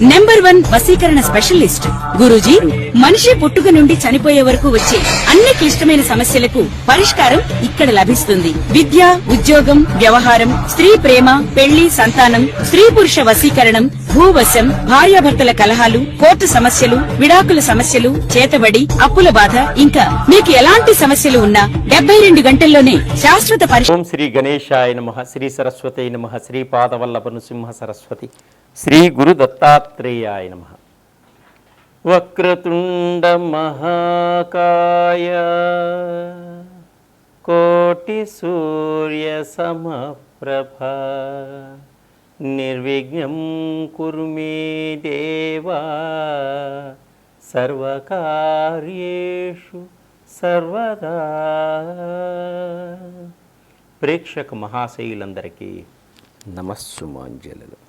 Number one వసీకరణ specialist. Guruji మనిషి పుట్టుక నుండి చనిపోయే వరకు వచ్చే అన్ని క్లిష్టమైన సమస్యలకు పరిష్కారం ఇక్కడ లభిస్తుంది. విద్య ఉద్యోగం వ్యవహారం స్త్రీ ప్రేమ పెళ్ళి సంతానం స్త్రీ పురుష వసీకరణం భూవశం భార్యాభర్తల కలహాలు కోర్టు సమస్యలు విడాకుల సమస్యలు చేతబడి అప్పుల బాధ ఇంకా మీకు ఎలాంటి సమస్యలు ఉన్నా డెబ్బై రెండు గంటల్లోనే శాశ్వత పరిష్కారం శ్రీ గణేశాయ నమ శ్రీ సరస్వతి నమ శ్రీ పాదవల్లభ నృసింహ సరస్వతి. శ్రీ గురు దత్తాత్రేయాయ నమ. వక్రతుండ మహాకాయ కోటి సూర్య సమప్రభ నిర్విఘ్నం కురు మే దేవా సర్వకార్యేషు సర్వదా. ప్రేక్షక మహాశైలందరికీ నమస్సుమాంజలు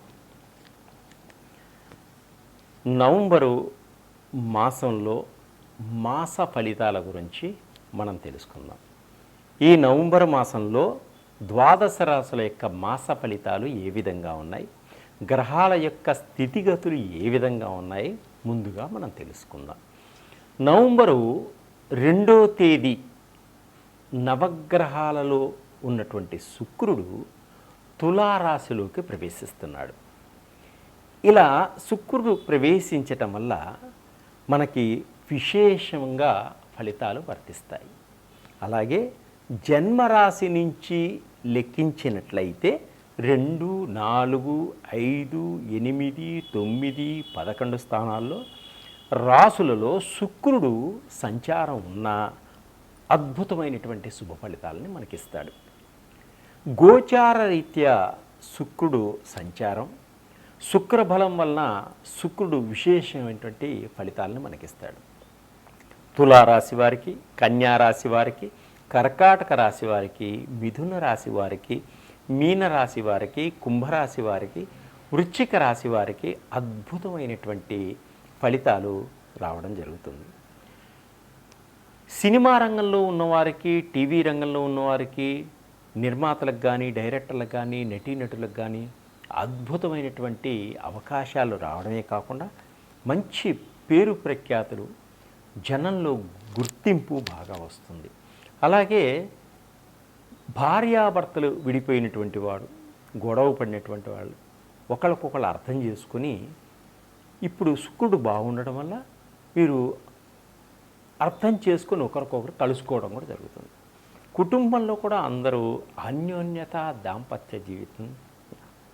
నవంబరు మాసంలో మాస ఫలితాల గురించి మనం తెలుసుకుందాం. ఈ నవంబర్ మాసంలో ద్వాదశ రాశుల యొక్క మాస ఫలితాలు ఏ విధంగా ఉన్నాయి? గ్రహాల యొక్క స్థితిగతులు ఏ విధంగా ఉన్నాయి? ముందుగా మనం తెలుసుకుందాం. నవంబరు రెండో తేదీ నవగ్రహాలలో ఉన్నటువంటి శుక్రుడు తులారాశిలోకి ప్రవేశిస్తున్నాడు. ఇలా శుక్రుడు ప్రవేశించటం వల్ల మనకి విశేషంగా ఫలితాలు వర్తిస్తాయి. అలాగే జన్మరాశి నుంచి లెక్కించినట్లయితే రెండు నాలుగు ఐదు ఎనిమిది తొమ్మిది పదకొండు స్థానాల్లో రాసులలో శుక్రుడు సంచారం ఉన్న అద్భుతమైనటువంటి శుభ ఫలితాలని మనకిస్తాడు. గోచార రీత్యా శుక్రుడు సంచారం శుక్రబలం వలన శుక్రుడు విశేషమైనటువంటి ఫలితాలను మనకిస్తాడు. తులారాశి వారికి కన్యా రాశి వారికి కర్కాటక రాశి వారికి మిథున రాశి వారికి మీన రాశి వారికి కుంభరాశి వారికి వృశ్చిక రాశి వారికి అద్భుతమైనటువంటి ఫలితాలు రావడం జరుగుతుంది. సినిమా రంగంలో ఉన్నవారికి టీవీ రంగంలో ఉన్నవారికి నిర్మాతలకు కానీ డైరెక్టర్లకు కానీ నటీనటులకు కానీ అద్భుతమైనటువంటి అవకాశాలు రావడమే కాకుండా మంచి పేరు ప్రఖ్యాతులు జనంలో గుర్తింపు బాగా వస్తుంది. అలాగే భార్యాభర్తలు విడిపోయినటువంటి వాడు గొడవ పడినటువంటి వాళ్ళు ఒకళ్ళకొకళ్ళు అర్థం చేసుకుని ఇప్పుడు శుక్రుడు బాగుండడం వల్ల మీరు అర్థం చేసుకొని ఒకరికొకరు కలుసుకోవడం కూడా జరుగుతుంది. కుటుంబంలో కూడా అందరూ అన్యోన్యత దాంపత్య జీవితం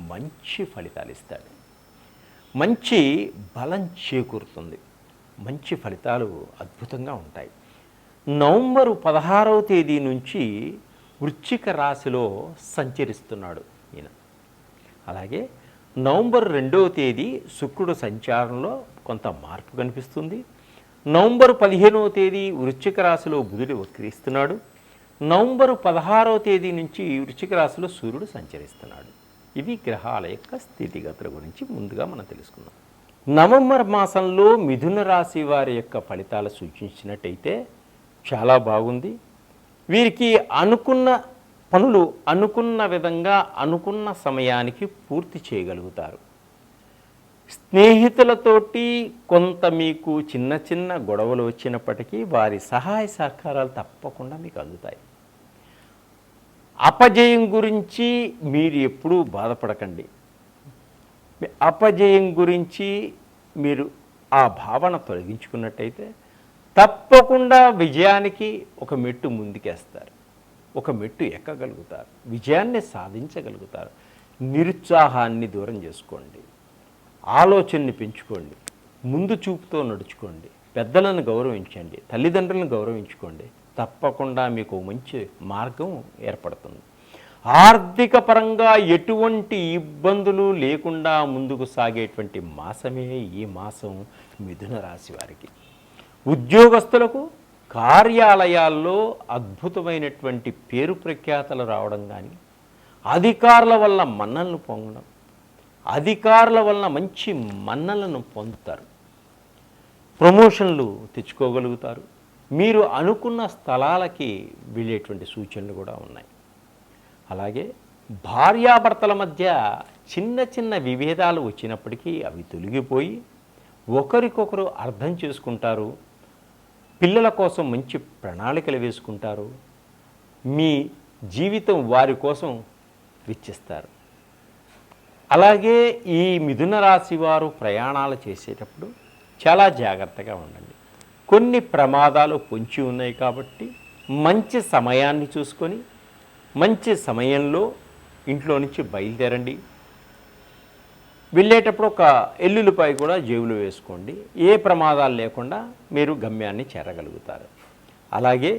మంచి ఫలితాలు ఇస్తాడు. మంచి బలం చేకూరుతుంది. మంచి ఫలితాలు అద్భుతంగా ఉంటాయి. నవంబరు పదహారవ తేదీ నుంచి వృశ్చిక రాశిలో సంచరిస్తున్నాడు ఈయన. అలాగే నవంబర్ రెండవ తేదీ శుక్రుడు సంచారంలో కొంత మార్పు కనిపిస్తుంది. నవంబర్ పదిహేనవ తేదీ వృశ్చిక రాశిలో బుధుడు వక్రిస్తున్నాడు. నవంబరు పదహారవ తేదీ నుంచి వృశ్చిక రాశిలో సూర్యుడు సంచరిస్తున్నాడు. ఇవి గ్రహాల యొక్క స్థితిగతుల గురించి ముందుగా మనం తెలుసుకుందాం. నవంబర్ మాసంలో మిథున రాశి వారి యొక్క ఫలితాలు సూచించినట్టయితే చాలా బాగుంది. వీరికి అనుకున్న పనులు అనుకున్న విధంగా అనుకున్న సమయానికి పూర్తి చేయగలుగుతారు. స్నేహితులతోటి కొంత మీకు చిన్న చిన్న గొడవలు వచ్చినప్పటికీ వారి సహాయ సహకారాలు తప్పకుండా మీకు అందుతాయి. అపజయం గురించి మీరు ఎప్పుడూ బాధపడకండి. అపజయం గురించి మీరు ఆ భావన తొలగించుకున్నట్టయితే తప్పకుండా విజయానికి ఒక మెట్టు ముందుకేస్తారు. ఒక మెట్టు ఎక్కగలుగుతారు. విజయాన్ని సాధించగలుగుతారు. నిరుత్సాహాన్ని దూరం చేసుకోండి. ఆలోచనని పెంచుకోండి. ముందు చూపుతో నడుచుకోండి. పెద్దలను గౌరవించండి. తల్లిదండ్రులను గౌరవించుకోండి. తప్పకుండా మీకు మంచి మార్గం ఏర్పడుతుంది. ఆర్థిక పరంగా ఎటువంటి ఇబ్బందులు లేకుండా ముందుకు సాగేటువంటి మాసమే ఈ మాసం మిథున రాశి వారికి. ఉద్యోగస్తులకు కార్యాలయాల్లో అద్భుతమైనటువంటి పేరు ప్రఖ్యాతలు రావడం కానీ అధికారుల వల్ల మన్నలను పొందడం అధికారుల వలన మంచి మన్నలను పొందుతారు. ప్రమోషన్లు తెచ్చుకోగలుగుతారు. మీరు అనుకున్న స్థలాలకి వెళ్ళేటువంటి సూచనలు కూడా ఉన్నాయి. అలాగే భార్యాభర్తల మధ్య చిన్న చిన్న విభేదాలు వచ్చినప్పటికీ అవి తొలగిపోయి ఒకరికొకరు అర్థం చేసుకుంటారు. పిల్లల కోసం మంచి ప్రణాళికలు వేసుకుంటారు. మీ జీవితం వారి కోసం వెచ్చిస్తారు. అలాగే ఈ మిథున రాశి వారు ప్రయాణాలు చేసేటప్పుడు చాలా జాగ్రత్తగా ఉండండి. కొన్ని ప్రమాదాలు పొంచి ఉన్నాయి కాబట్టి మంచి సమయాన్ని చూసుకొని మంచి సమయంలో ఇంట్లో నుంచి బయలుదేరండి. వెళ్ళేటప్పుడు ఒక ఎల్లుల్లిపాయ కూడా జేబులో వేసుకోండి. ఏ ప్రమాదాలు లేకుండా మీరు గమ్యాన్ని చేరగలుగుతారు. అలాగే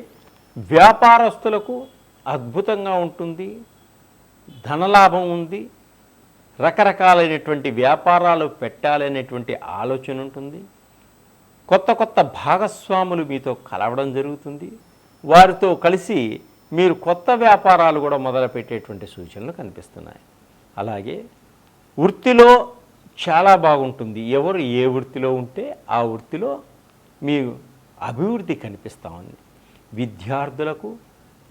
వ్యాపారస్తులకు అద్భుతంగా ఉంటుంది. ధనలాభం ఉంది. రకరకాలైనటువంటి వ్యాపారాలు పెట్టాలనేటువంటి ఆలోచన ఉంటుంది. కొత్త కొత్త భాగస్వాములు మీతో కలవడం జరుగుతుంది. వారితో కలిసి మీరు కొత్త వ్యాపారాలు కూడా మొదలుపెట్టేటువంటి సూచనలు కనిపిస్తున్నాయి. అలాగే వృత్తిలో చాలా బాగుంటుంది. ఎవరు ఏ వృత్తిలో ఉంటే ఆ వృత్తిలో మీ అభివృద్ధి కనిపిస్తూ ఉంది. విద్యార్థులకు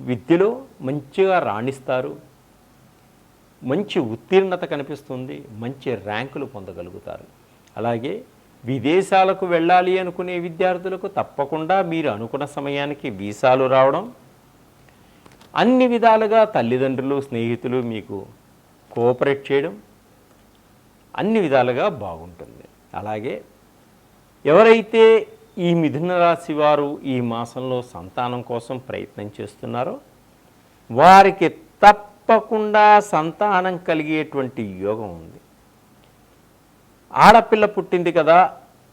విద్యలో మంచిగా రాణిస్తారు. మంచి ఉత్తీర్ణత కనిపిస్తుంది. మంచి ర్యాంకులు పొందగలుగుతారు. అలాగే విదేశాలకు వెళ్ళాలి అనుకునే విద్యార్థులకు తప్పకుండా మీరు అనుకున్న సమయానికి వీసాలు రావడం. అన్ని విధాలుగా తల్లిదండ్రులు స్నేహితులు మీకు కోఆపరేట్ చేయడం అన్ని విధాలుగా బాగుంటుంది. అలాగే ఎవరైతే ఈ మిథున రాశి వారు ఈ మాసంలో సంతానం కోసం ప్రయత్నం చేస్తున్నారో వారికి తప్పకుండా సంతానం కలిగేటువంటి యోగం ఉంది. ఆడపిల్ల పుట్టింది కదా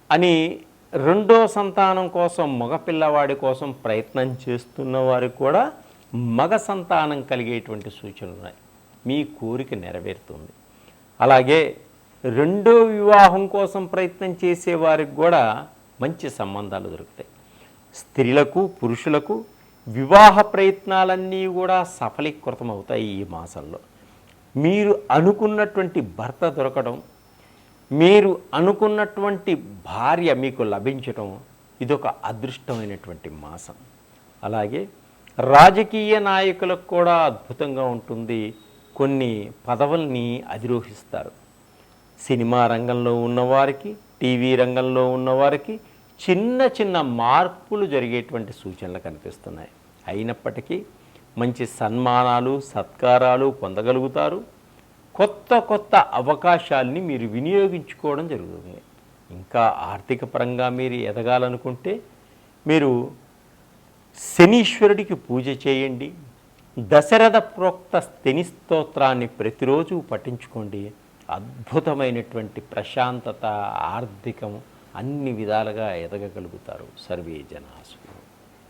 అని రెండో సంతానం కోసం మగపిల్లవాడి కోసం ప్రయత్నం చేస్తున్న వారికి కూడా మగ సంతానం కలిగేటువంటి సూచనలు ఉన్నాయి. మీ కోరిక నెరవేరుతుంది. అలాగే రెండో వివాహం కోసం ప్రయత్నం చేసే వారికి కూడా మంచి సంబంధాలు దొరుకుతాయి. స్త్రీలకు పురుషులకు వివాహ ప్రయత్నాలన్నీ కూడా సఫలీకృతం అవుతాయి ఈ మాసంలో. మీరు అనుకున్నటువంటి భర్త దొరకడం మీరు అనుకున్నటువంటి భార్య మీకు లభించటం ఇదొక అదృష్టమైనటువంటి మాసం. అలాగే రాజకీయ నాయకులకు కూడా అద్భుతంగా ఉంటుంది. కొన్ని పదవుల్ని అధిరోహిస్తారు. సినిమా రంగంలో ఉన్నవారికి టీవీ రంగంలో ఉన్నవారికి చిన్న చిన్న మార్పులు జరిగేటువంటి సూచనలు కనిపిస్తున్నాయి. అయినప్పటికీ మంచి సన్మానాలు సత్కారాలు పొందగలుగుతారు. కొత్త కొత్త అవకాశాల్ని మీరు వినియోగించుకోవడం జరుగుతుంది. ఇంకా ఆర్థిక పరంగా మీరు ఎదగాలనుకుంటే మీరు శనీశ్వరుడికి పూజ చేయండి. దశరథ ప్రోక్త శని స్తోత్రాన్ని ప్రతిరోజు పఠించుకోండి. అద్భుతమైనటువంటి ప్రశాంతత ఆర్థికం అన్ని విధాలుగా ఎదగగలుగుతారు. సర్వే జనాసు.